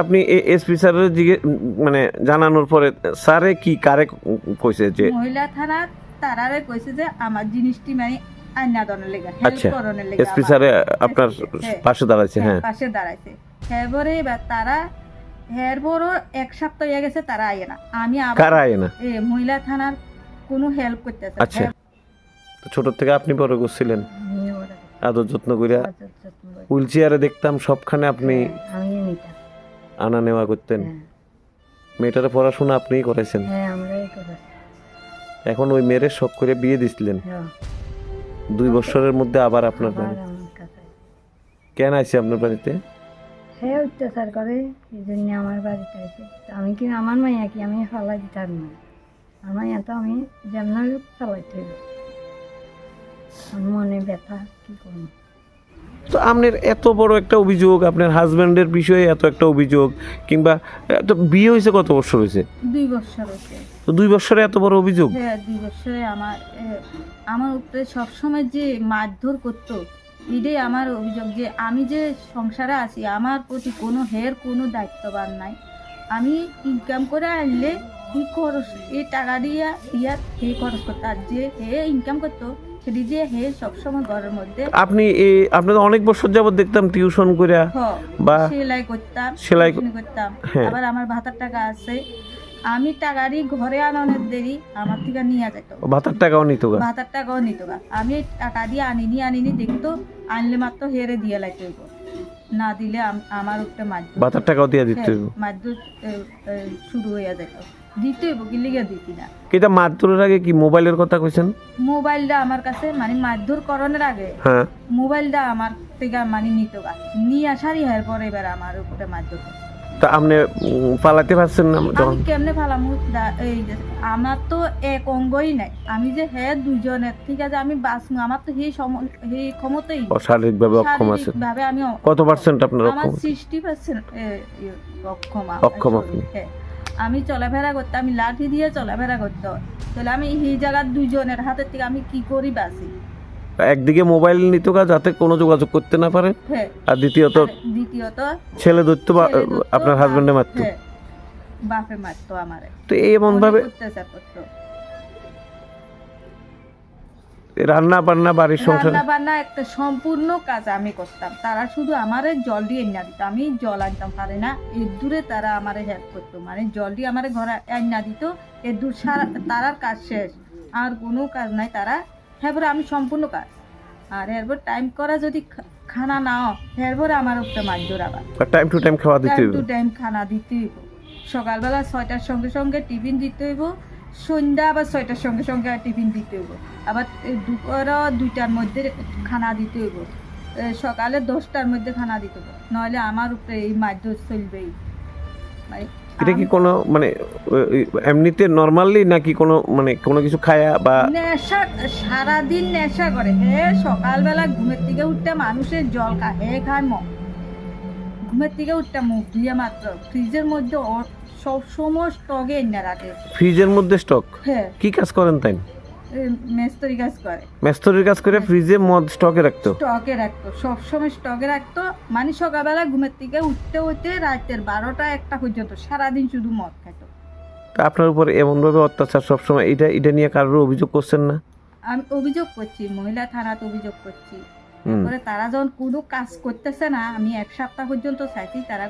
আপনি এসপি স্যারের জিজ্ঞে মানে জানানোর পরে স্যারে কি কারে কইছে যে মহিলা থানার তারারে কইছে যে আমার জিনিসটি মানে আইনা দনের লেগে আচ্ছা এসপি। স্যারে আপনার হ্যাঁ। পাশে দাঁড়াইছে হ্যাঁ পাশে দাঁড়াইছে। এরপরে এবার তারা এরপরও এক সপ্তাহ হয়ে গেছে তারা আইয়ে না। আমি আবার কারা আয় না? এ মহিলা থানার কোনো হেল্প করতেছে আচ্ছা। তো ছোট থেকে আপনি বড় করছিলেন? আদর যত্ন করিয়া হুইল চেয়ারে দেখতাম সবখানে আপনি আমি নিতাম আনা নেওয়া করতেন। হ্যাঁ। মেয়েটার পড়াশোনা আপনিই করাইছেন হ্যাঁ আমরাই করেছি। এখন ওই মেয়ের শখ করে বিয়ে দিছিলেন। হ্যাঁ। দুই বছরের মধ্যে আবার আপনার বাড়ি কেন আইছে আপনার বাড়িতে? হ্যাঁ অত্যাচার করে এই জন্য আমার বাড়িতে আছে আমি কি আমার মাইয়া কি আমি ফালাই দিতাম না? আমার মাইয়া তো আমি যেমন ফালাইতে মনে ব্যথা কি করব? তো আপনার এত বড় একটা অভিযোগ আপনার হাজব্যান্ডের বিষয়ে এত একটা অভিযোগ কিংবা এত বিয়ে হয়েছে কত বছর হয়েছে? দুই বছর হচ্ছে তো দুই বছরে এত বড় অভিযোগ? হ্যাঁ দুই বছরে আমার আমার উপরে সবসময় যে মারধর করতো এটাই আমার অভিযোগ যে আমি যে সংসারে আছি আমার প্রতি কোনো হের কোনো দায়িত্ববান নাই। আমি ইনকাম করে আনলে কি খরচ এই টাকা দিয়ে ইয়ার হে খরচ করতো? আর যে হে ইনকাম করতো হে সবসময় ঘরের মধ্যে আপনি এই অনেক বছর যাবত দেখতাম টিউশন বা সেলাই করতাম সেলাই- করতাম। হ্যাঁ। আবার আমার ভাতার টাকা আছে। আমি টাকারই ঘরে আনানোর দেরি আমার থেকে নিয়ে যেত ভাতার টাকাও নিত ভাতার টাকাও নিত আমি টাকা দিয়ে আনিনি আনিনি দেখতো আনলে মাত্র হেরে দিয়ে লাগতো না দিলে আম- আমার একটা মারধর বাতার টাকাও দিয়ে দিতে এ, এ, শুরু হইয়া যেত দিতে হইব কি লিগে দিতি না। এটা মারধরের আগে কি মোবাইলের কথা কইছেন? মোবাইলটা আমার কাছে মানে মারধর করণের আগে হ্যাঁ। মোবাইলটা আমার থেকে মানে নিত নিয়ে আসারই হয় পরে এবার আমার উপরে মারধর। তা আপনি পালাতে পারছেন না যখন আমি কেমনে ফালামু? দা- এই আমার তো এক অঙ্গই নাই। আমি যে হ্যাঁ দুজনের ঠিক আছে আমি বাঁচবো আমার তো সেই সেই ক্ষমতাই। শারীরিকভাবে অক্ষম শারীরিকভাবে আমি কত পার্সেন্ট আপনার আমার অক্ষম সিক্সটি পার্সেন্ট অক্ষম আ- অক্ষম আপনি। হ্যাঁ। আমি চলাফেরা করতে আমি লাঠি দিয়ে চলাফেরা করতে তাহলে আমি এই জায়গার দুজনের হাতের থেকে আমি কি করি বাঁচি? একদিকে মোবাইল নিত যাতে কোনো যোগাযোগ করতে না পারে। হ্যাঁ। আর দ্বিতীয়ত দ্বিতীয়ত ছেলে দৈত্য আপনার হাজবেন্ডে মারত হ্যাঁ, বাপে মারতো আমারে। তো এমন ভাবে রান্না বান্না বাড়ির সংসার। রান্না বান্না একটা সম্পূর্ণ কাজ আমি করতাম। তারা শুধু আমারে জল দিয়ে এনে দিত। আমি জল আনতাম পারে না। এর দূরে তারা আমারে হেল্প করতো। মানে জল দিয়ে আমারে ঘরে এনে দিত। এর দূর সারা তারার কাজ শেষ। আর কোনো কাজ নাই। তারা এরপরে আমি সম্পূর্ণ কাজ আর এরপর টাইম করা যদি খানা নাও এরপরে আমার উপরে মাছ ধর আবার টাইম টু টাইম খাওয়া দিতে টাইম টু টাইম খানা দিতে হইব। সকালবেলা ছয়টার সঙ্গে সঙ্গে টিফিন দিতে হইব। সন্ধ্যা আবার ছয়টার সঙ্গে সঙ্গে টিফিন দিতে হইব। আবার দুপুর দুইটার মধ্যে খানা দিতে হইব। সকালে দশটার মধ্যে খানা দিতে হইব। নইলে আমার উপরে এই মারধর চলবেই। মানে এটা কি কোনো মানে এমনিতে নর্মালি নাকি কোনো মানে কোনো কিছু খায়া বা নেশা সারাদিন নেশা করে। হে সকালবেলা ঘুমের থেকে উঠতে মানুষের জল খায় হে খায় মগ ঘুমের থেকে উঠতে মুখ দিয়ে মাত্র। ফ্রিজের মধ্যে সব সময় স্টকে এনে রাখে। ফ্রিজের মধ্যে স্টক হ্যাঁ। কি কাজ করেন তাই মেস্তরি কাজ করে। মেস্তরির কাজ করে ফ্রিজে মদ স্টকে রাখতো? স্টকে রাখতো সবসময় স্টকে রাখতো। মানে সকালবেলা ঘুমের থেকে উঠতে উঠতে রাতের বারোটা একটা পর্যন্ত সারাদিন শুধু মদ খাইতো তা আপনার উপর এমনভাবে অত্যাচার সবসময়? এটা এটা নিয়ে কারোর অভিযোগ করছেন না? আমি অভিযোগ করছি মহিলা থানাতে অভিযোগ করছি। তারপরে তারা যখন কোনো কাজ করতেছে না আমি এক সপ্তাহ পর্যন্ত চাইছি তারা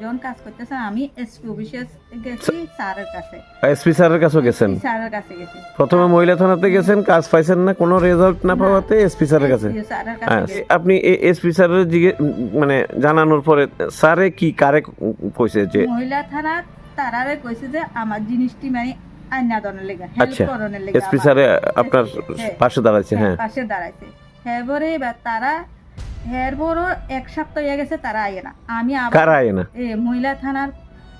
যখন কাজ করতেছে না আমি এসপি অফিসে গেছি স্যারের কাছে। এসপি স্যারের কাছেও গেছেন? স্যারের কাছে গেছি। প্রথমে মহিলা থানাতে গেছেন কাজ পাইছেন না কোনো রেজাল্ট না পাওয়াতে এসপি স্যারের কাছে? কাছে হ্যাঁ। আপনি এসপি স্যারের জিজ্ঞে মানে জানানোর পরে স্যারে কি কারে কইছে যে মহিলা থানার তারারে কইছে যে আমার জিনিসটি মানে আইনা দনের লেগে হেল্প আচ্ছা করনের লেগে এসপি। স্যারে আপনার হ্যাঁ। পাশে দাঁড়াইছে হ্যাঁ। পাশে দাঁড়াইছে। এরপরে এবার তারা এরপরও এক সপ্তাহ হয়ে গেছে তারা আইয়ে না। আমি আবার আয় এ মহিলা থানার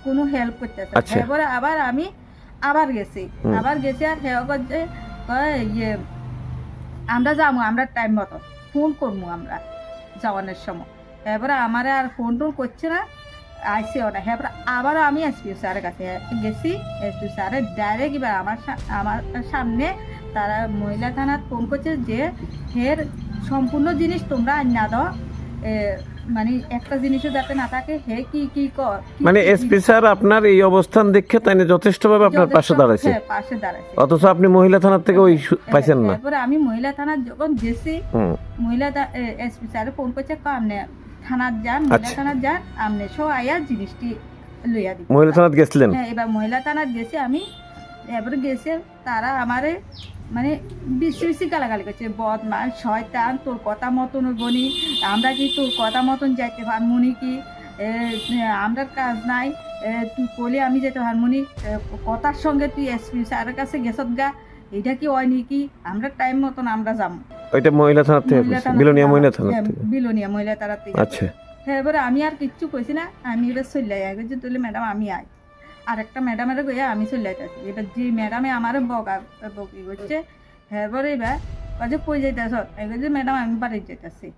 কোনো হেল্প করতেছে আচ্ছা। আবার আমি আবার গেছি। আবার গেছি আর কয় ইয়ে আমরা যাব আমরা টাইম মতো। ফোন করব আমরা যাওয়ানোর সময়। এরপরে আমার আর ফোন টোন করছে না আইসে ওটা হ্যাঁ আবারও আমি এসপি স্যারের কাছে গেছি। এসপি স্যারের ডাইরেক্ট এবার আমার আমার সামনে তারা মহিলা থানার ফোন করছে যে হের সম্পূর্ণ জিনিস তোমরা না দাও। মানে একটা জিনিসও যাতে না থাকে হে কি কি কর মানে এসপি স্যার আপনার এই অবস্থান দেখে তাই যথেষ্টভাবে আপনার পাশে দাঁড়াইছে? হ্যাঁ, পাশে দাঁড়াইছে। অথচ আপনি মহিলা থানার থেকে ওই পাইছেন না। তারপরে আমি মহিলা থানার যখন গেছি মহিলা এসপি স্যারে ফোন করছে "ক, আপনি থানার যান মহিলা আচ্ছা। থানার যান আপনি সব আয়া জিনিসটি লইয়া দিবেন মহিলা থানাত গেছিলেন? হ্যাঁ এবার মহিলা থানার গেছি আমি এবারে গেছে তারা আমারে মানে বেশি বেশি গালাগালি করছে বদমাস শয়তান তোর কথা মতন বনি আমরা কি তোর কথা মতন যাইতে পারমুনি কি? আমরা কাজ নাই তুই বলে আমি যেতে পারমুনি এ, কথার সঙ্গে তুই এসপি স্যারের কাছে গেছত গা এটা কি হয় নাকি আমরা টাইম মতন আমরা যাব ওইটা মহিলা থানার থেকে বিলোনিয়া মহিলা থানার হ্যাঁ, থেকে। বিলোনিয়া মহিলা তারা থেকে। আচ্ছা। হ্যাঁ এবারে আমি আর কিচ্ছু কইছি না আমি এবার চলে আগে যে তুলে ম্যাডাম আমি আই। আর একটা ম্যাডামের গিয়ে আমি চলে আইতাছি এবার যে ম্যাডামে আমার বকা বকি করছে হ্যাঁ এবারে কাজে কই যাইতেছ? এবার যে ম্যাডাম আমি বাড়ি যাইতাছি।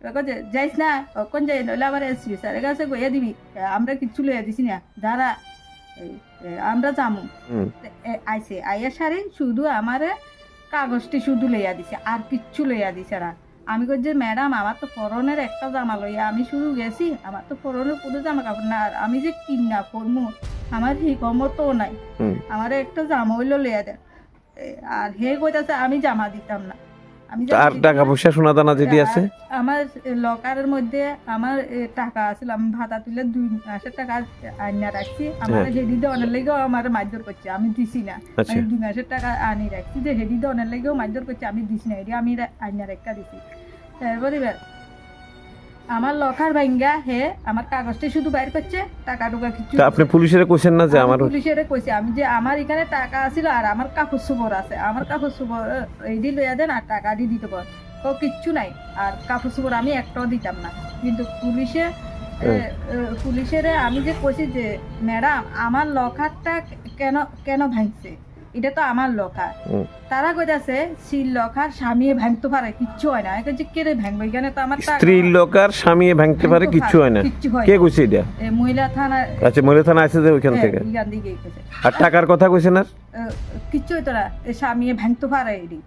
এবার কাজে যাইস না কখন যাই? নইলে আবার এসবি স্যারের কাছে কইয়া দিবি আমরা কিচ্ছু লইয়া দিছি না। এ, আমরা যামু। আইসে আইয়া সারি শুধু আমারে কাগজটি শুধু লইয়া দিছে আর কিচ্ছু লইয়া দিছে না। আমি কই যে ম্যাডাম আমার তো ফরনের একটা জামা লইয়া আমি শুধু গেছি আমার তো ফরনের কোনো জামা কাপড় না আর আমি যে কিনা ফরমু আমার হিকমতো নাই। আমার একটা জামা হইল লইয়া দেন। আর হে কইতাছে আমি জামা দিতাম না। আমি আর টাকা পয়সা সোনা দানা যেটি আছে আমার লকারের মধ্যে আমার টাকা আছিল। আমি ভাতা তুলে দুই মাসের টাকা আনিয়া রাখছি। আমার হ্যাঁ। হেডি দেওয়ার লেগেও আমার মারধর করছে। আমি দিছি না। আচ্ছা। দুই মাসের টাকা আনি রাখছি। যে হেডি দেওয়ার লেগেও মারধর করছে আমি দিছি না। এটি আমি আনিয়া রেখা দিছি। তারপরে আমার লকার ভাঙ্গা হে আমার কাগজটা শুধু বাইর করছে টাকা টুকা কিছু আপনি পুলিশের কইছেন না যে আমার পুলিশের কইছে আমি যে আমার এখানে টাকা আছিল আর আমার কাপড় সুপর আছে আমার কাপড় সুপর এইডি লইয়া দেন আর টাকা দি দিতে পার। ও কিচ্ছু নাই আর কাপড় সুপর আমি একটাও দিতাম না। কিন্তু পুলিশে এ, পুলিশের আমি যে কইছি যে ম্যাডাম আমার লকারটা কেন কেন ভাঙছে? এটা তো আমার লকার তারা কইতাছে সিল লকার স্বামী ভাঙতে পারে কিচ্ছু হয় না। এখন যে কে রে ভাঙবে? এখানে তো আমার স্ত্রীর লোকার স্বামী ভাঙতে পারে কিচ্ছু হয় না। কে কইছে এটা? এ, মহিলা থানা আচ্ছা মহিলা থানা আছে যে ওইখান হ্যাঁ, থেকে? কইছে। আর টাকার কথা কইছেন আর আহ, কিচ্ছু হইতো না। এ স্বামী ভাঙতে পারে এটি।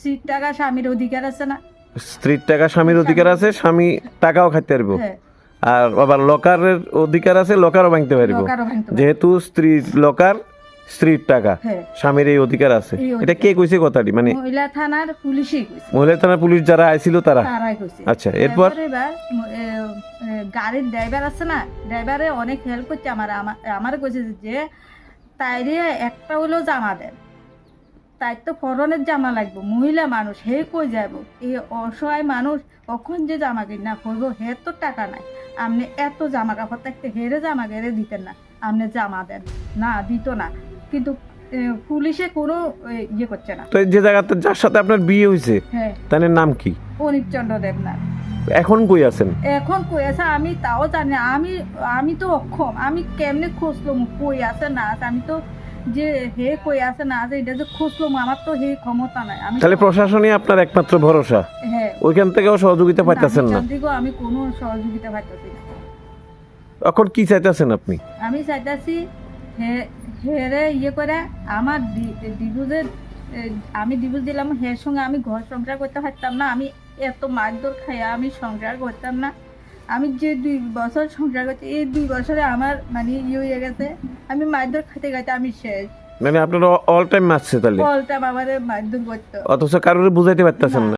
সিট টাকা স্বামীর অধিকার আছে না? স্ত্রীর টাকা স্বামীর অধিকার আছে স্বামী টাকাও খাইতে পারব। হ্যাঁ। আর আবার লকারের অধিকার আছে লকারও ভাঙতে পারব। যেহেতু স্ত্রীর লকার স্ত্রীর টাকা। হ্যাঁ। স্বামীর এই অধিকার আছে। এটা কে কইছে কথাটি? মানে মহিলা থানার পুলিশই কইছে। মহিলা থানার পুলিশ যারা আইছিল তারা? আচ্ছা এরপর? গাড়ির ড্রাইভার আছে না? ড্রাইভারে অনেক হেল্প করছে। আমার আমার কইছে যে তাইরে একটা হলো জামা দেন। তাই তো ফরনের জামা লাগবে। মহিলা মানুষ হে কই যাব এই অসহায় মানুষ কখন যে জামা কিনা করব? হে তো টাকা নাই। আপনি এত জামা কাপড় থাকতে হেরে জামা গেড়ে দিতেন না। আপনি জামা দেন। না দিত না। কিন্তু পুলিশে কোনো ইয়ে করছে না। তো যে জায়গাতে যার সাথে আপনার বিয়ে হয়েছে হ্যাঁ। তার নাম কি? অনিকচন্দ্র দেবনাথ। এখন কই আছেন? এখন কই আছে আমি তাও জানি। আমি আমি তো অক্ষম আমি কেমনে খুঁজলাম কই আছে না আছে? আমি তো যে হে কই আছে না আছে এটা যে খুঁজলাম আমার তো হে ক্ষমতা নাই। আমি তাহলে প্রশাসনই আপনার একমাত্র ভরসা? হ্যাঁ। ওইখান থেকেও সহযোগিতা পাইতেছেন না? আমি কোনো সহযোগিতা পাইতেছি না। এখন কি চাইতেছেন আপনি? আমি চাইতেছি হে হেরে ইয়ে করে আমার ডিভোর্সের আমি ডিভোর্স দিলাম হের সঙ্গে আমি ঘর সংসার করতে পারতাম না আমি এত মারধর খাইয়া আমি সংসার করতাম না। আমি যে দুই বছর সংসার করছি এই দুই বছরে আমার মানে ইয়ে হয়ে গেছে আমি মারধর খাইতে খাইতে আমি শেষ। মানে আপনার অল টাইম মারছে তাহলে? অল টাইম আমার মারধর করতো। অথচ কারোর বুঝাইতে পারতেছেন না।